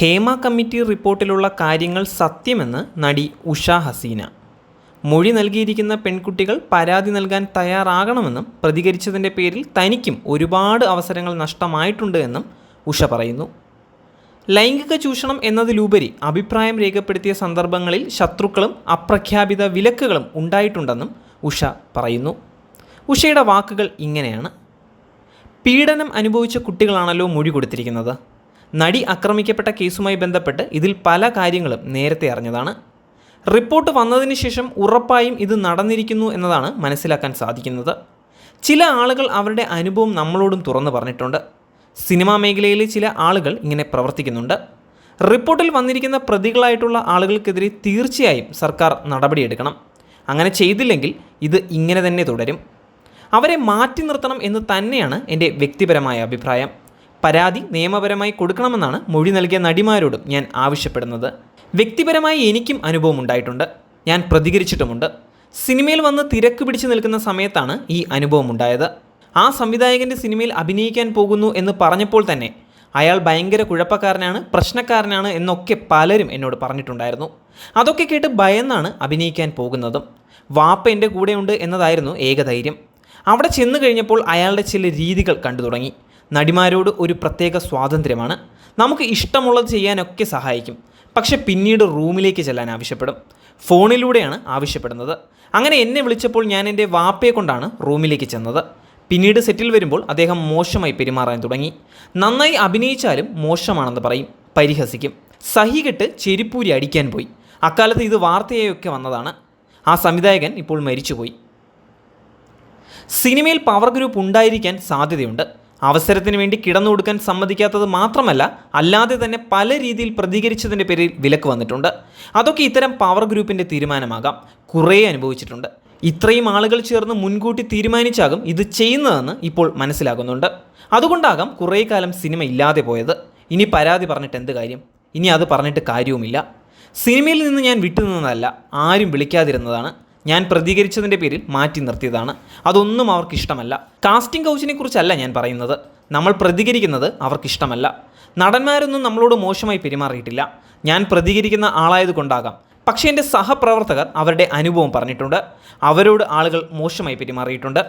Hema committee റിപ്പോർട്ടിലുള്ള കാര്യങ്ങൾ സത്യമെന്ന് നടി ഉഷ ഹസീന. മൊഴി നൽകിയിരിക്കുന്ന പെൺകുട്ടികൾ പരാതി നൽകാൻ തയ്യാറാകണമെന്നും പ്രതികരിച്ചതിന്റെ പേരിൽ തനിക്കും ഒരുപാട് അവസരങ്ങൾ നഷ്ടമായിട്ടുണ്ട് എന്നും ഉഷ പറയുന്നു. ലൈംഗിക ചൂഷണം എന്നതിലുപരി അഭിപ്രായം രേഖപ്പെടുത്തിയ സന്ദർഭങ്ങളിൽ ശത്രുക്കളും അപ്രഖ്യാപിത വിലക്കുകളും ഉണ്ടായിട്ടുണ്ടെന്നും ഉഷ പറയുന്നു. ഉഷയുടെ വാക്കുകൾ ഇങ്ങനെയാണ്. പീഡനം അനുഭവിച്ച കുട്ടികളാണല്ലോ മൊഴി കൊടുത്തിരിക്കുന്നത്. നടി ആക്രമിക്കപ്പെട്ട കേസുമായി ബന്ധപ്പെട്ട് ഇതിൽ പല കാര്യങ്ങളും നേരത്തെ അറിഞ്ഞതാണ്. റിപ്പോർട്ട് വന്നതിന് ശേഷം ഉറപ്പായും ഇത് നടന്നിരിക്കുന്നു എന്നതാണ് മനസ്സിലാക്കാൻ സാധിക്കുന്നത്. ചില ആളുകൾ അവരുടെ അനുഭവം നമ്മളോടും തുറന്നു പറഞ്ഞിട്ടുണ്ട്. സിനിമാ മേഖലയിലെ ചില ആളുകൾ ഇങ്ങനെ പ്രവർത്തിക്കുന്നുണ്ട്. റിപ്പോർട്ടിൽ വന്നിരിക്കുന്ന പ്രതികളായിട്ടുള്ള ആളുകൾക്കെതിരെ തീർച്ചയായും സർക്കാർ നടപടിയെടുക്കണം. അങ്ങനെ ചെയ്തില്ലെങ്കിൽ ഇത് ഇങ്ങനെ തന്നെ തുടരും. അവരെ മാറ്റി നിർത്തണം എന്ന് തന്നെയാണ് എന്റെ വ്യക്തിപരമായ അഭിപ്രായം. പരാതി നിയമപരമായി കൊടുക്കണമെന്നാണ് മൊഴി നൽകിയ നടിമാരോടും ഞാൻ ആവശ്യപ്പെടുന്നത്. വ്യക്തിപരമായി എനിക്കും അനുഭവം ഉണ്ടായിട്ടുണ്ട്. ഞാൻ പ്രതികരിച്ചിട്ടുമുണ്ട്. സിനിമയിൽ വന്ന് തിരക്ക് പിടിച്ചു നിൽക്കുന്ന സമയത്താണ് ഈ അനുഭവം ഉണ്ടായത്. ആ സംവിധായകന്റെ സിനിമയിൽ അഭിനയിക്കാൻ പോകുന്നു എന്ന് പറഞ്ഞപ്പോൾ തന്നെ അയാൾ ഭയങ്കര കുഴപ്പക്കാരനാണ് പ്രശ്നക്കാരനാണ് എന്നൊക്കെ പലരും എന്നോട് പറഞ്ഞിട്ടുണ്ടായിരുന്നു. അതൊക്കെ കേട്ട് ഭയന്നാണ് അഭിനയിക്കാൻ പോകുന്നതും. വാപ്പ എന്റെ കൂടെയുണ്ട് എന്നതായിരുന്നു ഏകധൈര്യം. അവിടെ ചെന്നു കഴിഞ്ഞപ്പോൾ അയാളുടെ ചില രീതികൾ കണ്ടു തുടങ്ങി. നടിമാരോട് ഒരു പ്രത്യേക സ്വാതന്ത്ര്യമാണ്. നമുക്ക് ഇഷ്ടമുള്ളത് ചെയ്യാനൊക്കെ സഹായിക്കും. പക്ഷെ പിന്നീട് റൂമിലേക്ക് ചെല്ലാൻ ആവശ്യപ്പെടും. ഫോണിലൂടെയാണ് ആവശ്യപ്പെടുന്നത്. അങ്ങനെ എന്നെ വിളിച്ചപ്പോൾ ഞാൻ എന്റെ വാപ്പയെ കൊണ്ടാണ് റൂമിലേക്ക് ചെന്നത്. പിന്നീട് സെറ്റിൽ വരുമ്പോൾ അദ്ദേഹം മോശമായി പെരുമാറാൻ തുടങ്ങി. നന്നായി അഭിനയിച്ചാലും മോശമാണെന്ന് പറയും. പരിഹസിക്കും. സഹികെട്ട് ചെരിപ്പൂരി അടിക്കാൻ പോയി. അക്കാലത്ത് ഇത് വാർത്തയായൊക്കെ വന്നതാണ്. ആ സംവിധായകൻ ഇപ്പോൾ മരിച്ചുപോയി. സിനിമയിൽ പവർ ഗ്രൂപ്പ് ഉണ്ടായിരിക്കാൻ സാധ്യതയുണ്ട്. അവസരത്തിന് വേണ്ടി കിടന്നു കൊടുക്കാൻ സമ്മതിക്കാത്തത് മാത്രമല്ല അല്ലാതെ തന്നെ പല രീതിയിൽ പ്രതികരിച്ചതിന്റെ പേരിൽ വിലക്ക് വന്നിട്ടുണ്ട്. അതൊക്കെ ഇത്തരം പവർ ഗ്രൂപ്പിന്റെ തീരുമാനമാകാം. കുറേ അനുഭവിച്ചിട്ടുണ്ട്. ഇത്രയും ആളുകൾ ചേർന്ന് മുൻകൂട്ടി തീരുമാനിച്ചാകും ഇത് ചെയ്യുന്നതെന്ന് ഇപ്പോൾ മനസ്സിലാകുന്നുണ്ട്. അതുകൊണ്ടാകാം കുറേ കാലം സിനിമ ഇല്ലാതെ പോയത്. ഇനി പരാതി പറഞ്ഞിട്ട് എന്ത് കാര്യം? ഇനി അത് പറഞ്ഞിട്ട് കാര്യവുമില്ല. സിനിമയിൽ നിന്ന് ഞാൻ വിട്ടുനിന്നതല്ല ആരും വിളിക്കാതിരുന്നതാണ്. ഞാൻ പ്രതികരിച്ചതിന്റെ പേരിൽ മാറ്റി നിർത്തിയതാണ്. അതൊന്നും അവർക്ക് ഇഷ്ടമല്ല കാസ്റ്റിംഗ് കൗച്ചിനെ കുറിച്ചല്ല ഞാൻ പറയുന്നത്. നമ്മൾ പ്രതികരിക്കുന്നത് അവർക്കിഷ്ടമല്ല. നടന്മാരൊന്നും നമ്മളോട് മോശമായി പെരുമാറിയിട്ടില്ല. ഞാൻ പ്രതികരിക്കുന്ന ആളായതുകൊണ്ടാകാം. പക്ഷേ എന്റെ സഹപ്രവർത്തകർ അവരുടെ അനുഭവം പറഞ്ഞിട്ടുണ്ട്. അവരോട് ആളുകൾ മോശമായി പെരുമാറിയിട്ടുണ്ട്.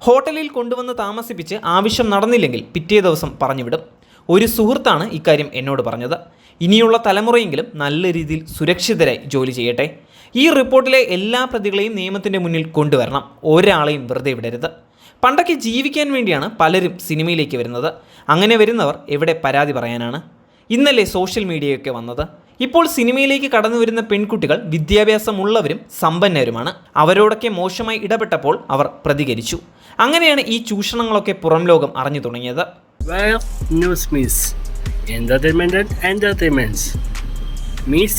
ഹോട്ടലിൽ കൊണ്ടുവന്ന് താമസിപ്പിച്ച് ആവശ്യം നടന്നില്ലെങ്കിൽ പിറ്റേ ദിവസം പറഞ്ഞുവിടും. ഒരു സുഹൃത്താണ് ഇക്കാര്യം എന്നോട് പറഞ്ഞത്. ഇനിയുള്ള തലമുറയെങ്കിലും നല്ല രീതിയിൽ സുരക്ഷിതരായി ജോലി ചെയ്യട്ടെ. ഈ റിപ്പോർട്ടിലെ എല്ലാ പ്രതികളെയും നിയമത്തിന്റെ മുന്നിൽ കൊണ്ടുവരണം. ഒരാളെയും വെറുതെ വിടരുത്. പണ്ടൊക്കെ ജീവിക്കാൻ വേണ്ടിയാണ് പലരും സിനിമയിലേക്ക് വരുന്നത്. അങ്ങനെ വരുന്നവർ എവിടെ പരാതി പറയാനാണ്? ഇന്നല്ലേ സോഷ്യൽ മീഡിയയൊക്കെ വന്നത്. ഇപ്പോൾ സിനിമയിലേക്ക് കടന്നു വരുന്ന പെൺകുട്ടികൾ വിദ്യാഭ്യാസമുള്ളവരും സമ്പന്നരുമാണ്. അവരോടൊക്കെ മോശമായി ഇടപെട്ടപ്പോൾ അവർ പ്രതികരിച്ചു. അങ്ങനെയാണ് ഈ ചൂഷണങ്ങളൊക്കെ പുറം ലോകം അറിഞ്ഞു തുടങ്ങിയത്. ന്യൂസ്. Meets